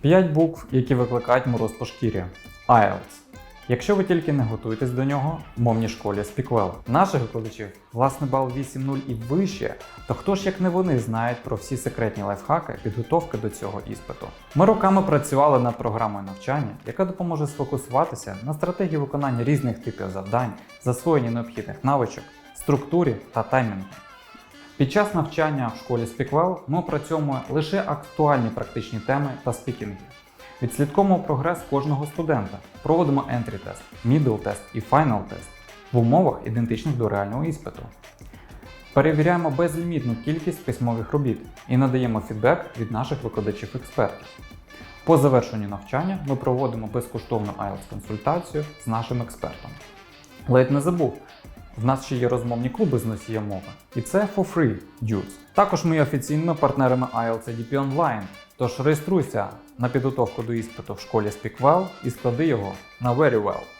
5 букв, які викликають мороз по шкірі. IELTS. Якщо ви тільки не готуєтесь до нього в мовній школі Speakwell. Наших викладачів власний бал 8.0 і вище, то хто ж як не вони знають про всі секретні лайфхаки підготовки до цього іспиту. Ми роками працювали над програмою навчання, яка допоможе сфокусуватися на стратегії виконання різних типів завдань, засвоєнні необхідних навичок, структурі та таймінгу. Під час навчання в школі Speakwell ми опрацьовуємо лише актуальні практичні теми та спікінги. Відслідковуємо прогрес кожного студента, проводимо entry тест, middle тест і final тест в умовах, ідентичних до реального іспиту. Перевіряємо безлімітну кількість письмових робіт і надаємо фідбек від наших викладачів-експертів. По завершенню навчання ми проводимо безкоштовну IELTS-консультацію з нашим експертом. Ледь не забув, в нас ще є розмовні клуби з носієм мови, і це for free, dudes. Також ми є офіційними партнерами IELTS DP Online, тож реєструйся на підготовку до іспиту в школі Speakwell і склади його на Very Well.